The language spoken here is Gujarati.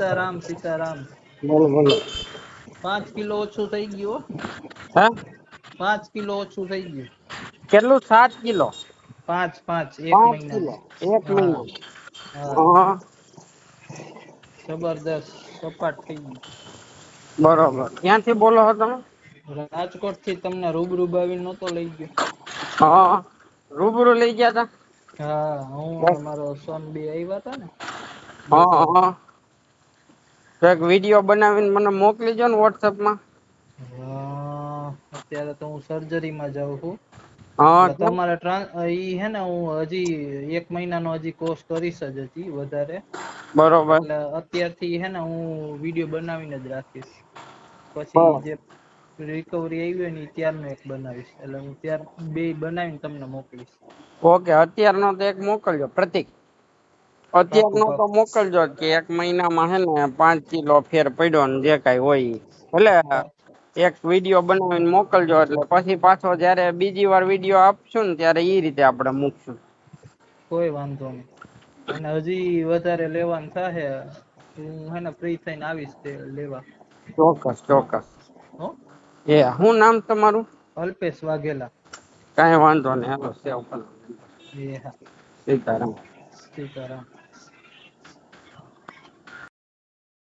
સીતારામ સીતારામ બોલો બોલો પાંચ કિલો ઓછું થઈ ગયું હો. હે પાંચ કિલો ઓછું થઈ ગયું કેટલું સાત કિલો પાંચ પાંચ એક પાંચ કિલો મહિના એક મહિનો હા હા જબરદસ્ત સપાટ થઈ ગયું બરોબર ક્યાંથી બોલો છો તમે? રાજકોટથી તમને રૂબરૂ બાવીને નતો લઈ ગયો. હા રૂબરૂ લઈ ગયા તા? હા હું અને મારો સોન બે આવ્યા હતા ને. હા હા. તો એક વિડિયો બનાવીને મને મોકલીજો ને WhatsApp માં. અત્યારે તો હું સર્જરી માં જાઉં છું. હા તમારે ઈ હે ને હું હજી એક મહિનાનો હજી કોર્સ કરીશ જ હજી વધારે. બરોબર. એટલે અત્યારથી હે ને હું વીડિયો બનાવીને જ રાખીશ. પછી જે રિકવરી આવી હોય ને ત્યારનો એક બનાવીશ. એટલે હું ત્યાર બે બનાવીને તમને મોકલીશ. ઓકે અત્યારનો તો એક મોકલજો પ્રતિક. અત્યારનો તો મોકલજો કે એક મહિનામાં હે ને પાંચ કિલો ફેર પડ્યો ને જે કાઈ હોય. એટલે એક વીડિયો બનાવીને મોકલજો એટલે પછી પાછો જ્યારે બીજી વાર વીડિયો આપશું ને ત્યારે એ રીતે આપણે મૂકશું. કોઈ વાંધો નહીં. અને હજી વધારે લેવાનું થશે હું હે ને ફ્રી થઈને આવીશ તે લેવા. ચોક્કસ ચોક્કસ. હો? એ શું નામ તમારું? અલ્પેશ વાઘેલા. કાંઈ વાંધો નહીં. હાલો સેવ કરો. સીતારામ. સીતારામ.